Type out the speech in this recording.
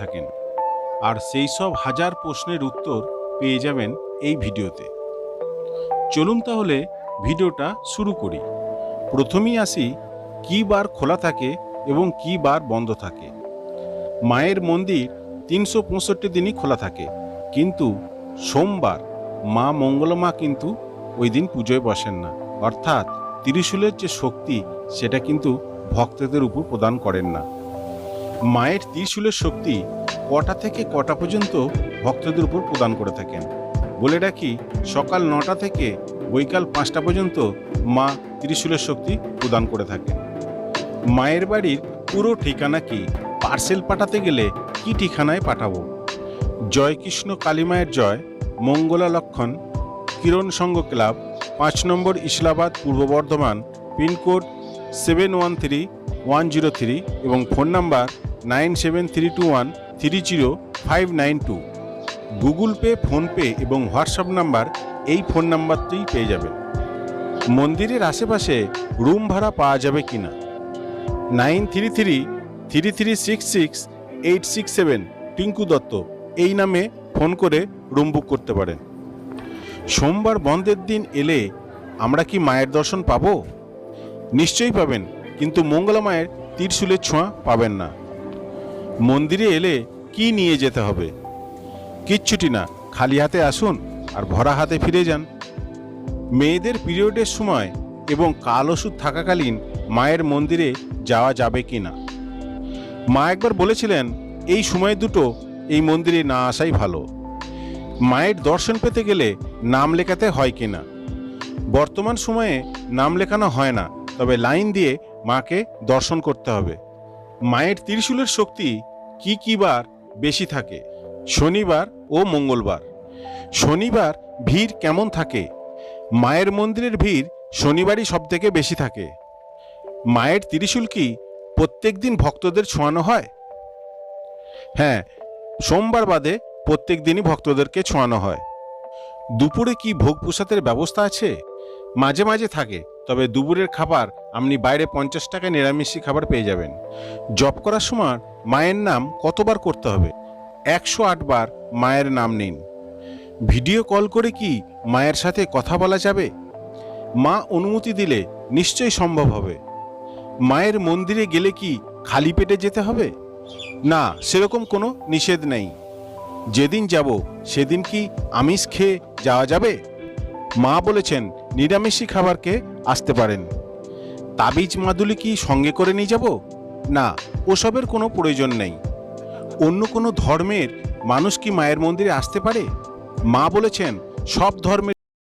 থাকেন। আর সেই সব হাজার প্রশ্নের উত্তর পেয়ে যাবেন এই ভিডিওতে। চলুন তাহলে ভিডিওটা শুরু করি। প্রথমেই আসি, কী বার খোলা থাকে এবং কী বার বন্ধ থাকে? মায়ের মন্দির তিনশো পঁয়ষট্টি দিনই খোলা থাকে, কিন্তু সোমবার মা মঙ্গলমা কিন্তু ওই দিন পুজোয় বসেন না। অর্থাৎ ত্রিশূলের যে শক্তি, সেটা কিন্তু ভক্তদের উপর প্রদান করেন না। মায়ের ত্রিশূলের শক্তি কটা থেকে কটা পর্যন্ত ভক্তদের উপর প্রদান করে থাকেন? বলে রাখি, সকাল নটা থেকে বৈকাল পাঁচটা পর্যন্ত মা ত্রিশূলের শক্তি প্রদান করে থাকেন। মায়ের বাড়ির পুরো ঠিকানা কি? পার্সেল পাঠাতে গেলে কি ঠিকানায় পাঠাবো? জয়কৃষ্ণ কালীমায়ের জয়, মঙ্গলা লক্ষণ, কিরণ সংঘ ক্লাব, পাঁচ নম্বর Islabad Purba Bardhaman, pincode seven one three one zero three এবং phone number nine seven three two one, three zero five nine two. Google Pay PhonePe এবং হোয়াটসঅ্যাপ নাম্বার এই ফোন নাম্বারতেই পেয়ে যাবেন। মন্দিরের আশেপাশে রুম ভাড়া পাওয়া যাবে কি না nine three three three three six six, eight six seven, Tinku Dutta এই নামে ফোন করে রুম বুক করতে পারেন। সোমবার বন্ধের দিন এলে আমরা কি মায়ের দর্শন পাবো? নিশ্চয়ই পাবেন, কিন্তু মঙ্গলা মায়ের তীরশুলের ছোঁয়া পাবেন না। মন্দিরে এলে কি নিয়ে যেতে হবে? কিচ্ছুটি না, খালি হাতে আসুন আর ভরা হাতে ফিরে যান। মেয়েদের পিরিয়ডের সময় এবং কাল ওষুধ থাকাকালীন মায়ের মন্দিরে যাওয়া যাবে কি না? মা একবার বলেছিলেন, এই সময় দুটো এই মন্দিরে না আসাই ভালো। মায়ের দর্শন পেতে গেলে নাম লেখাতে হয় কি না? বর্তমান সময়ে নাম লেখানো হয় না, তবে লাইন দিয়ে মাকে দর্শন করতে হবে। মায়ের ত্রিশূলের শক্তি কি কি বার বেশি থাকে? শনিবার ও মঙ্গলবার। শনিবার ভিড় কেমন থাকে? মায়ের মন্দিরের ভিড় শনিবারই সব থেকে বেশি থাকে। মায়ের ত্রিশূল কি প্রত্যেক দিন ভক্তদের ছোঁয়ানো হয়? হ্যাঁ সোমবার বাদে প্রত্যেক দিনই ভক্তদেরকে ছোঁয়ানো হয়। দুপুরে কি ভোগ প্রসাদের ব্যবস্থা আছে? মাঝে মাঝে থাকে, তবে দুপুরের খাবার আপনি বাইরে পঞ্চাশ টাকায় নিরামিষি খাবার পেয়ে যাবেন। জব করার সময় মায়ের নাম কতবার করতে হবে? একশো বার মায়ের নাম নিন। ভিডিও কল করে কি মায়ের সাথে কথা বলা যাবে? মা অনুমতি দিলে নিশ্চয়ই সম্ভব হবে। মায়ের মন্দিরে গেলে কি খালি পেটে যেতে হবে? না, সেরকম কোনো নিষেধ নেই। যেদিন যাব, সেদিন কি আমিষ খেয়ে যাওয়া যাবে? মা বলেছেন নিরামিষি খাবারকে আসতে পারেন। তাবিজ মাদুলি কি সঙ্গে করে নিয়ে যাব? না, ওসবের কোনো প্রয়োজন নেই। অন্য কোনো ধর্মের মানুষ কি মায়ের মন্দিরে আসতে পারে? মা বলেছেন, সব ধর্মের